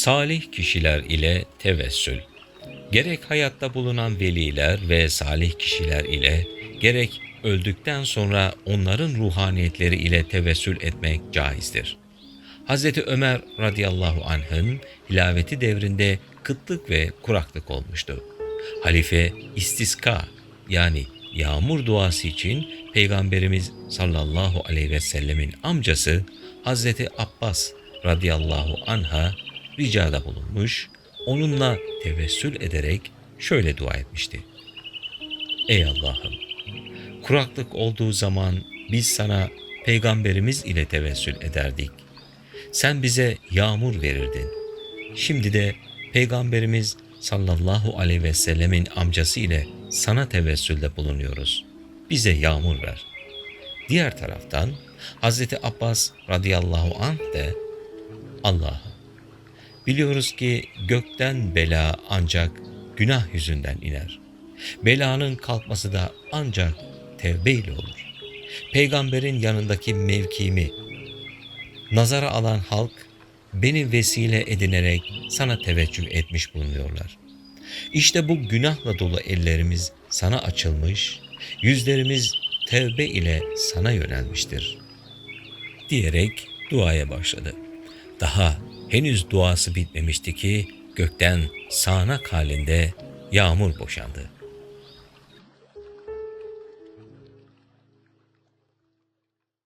Salih kişiler ile tevessül. Gerek hayatta bulunan veliler ve salih kişiler ile, gerek öldükten sonra onların ruhaniyetleri ile tevessül etmek caizdir. Hz. Ömer radıyallahu anh'ın hilaveti devrinde kıtlık ve kuraklık olmuştu. Halife istiska yani yağmur duası için Peygamberimiz sallallahu aleyhi ve sellemin amcası Hazreti Abbas radıyallahu anha ricada bulunmuş, onunla tevessül ederek şöyle dua etmişti. Ey Allah'ım! Kuraklık olduğu zaman biz sana peygamberimiz ile tevessül ederdik. Sen bize yağmur verirdin. Şimdi de peygamberimiz sallallahu aleyhi ve sellemin amcası ile sana tevessülde bulunuyoruz. Bize yağmur ver. Diğer taraftan Hazreti Abbas radıyallahu anh de Allah'ım biliyoruz ki gökten bela ancak günah yüzünden iner. Belanın kalkması da ancak tevbe ile olur. Peygamberin yanındaki mevkimi nazara alan halk beni vesile edinerek sana teveccüh etmiş bulunuyorlar. İşte bu günahla dolu ellerimiz sana açılmış, yüzlerimiz tevbe ile sana yönelmiştir. Diyerek duaya başladı. Daha henüz duası bitmemişti ki gökten sağanak halinde yağmur boşandı.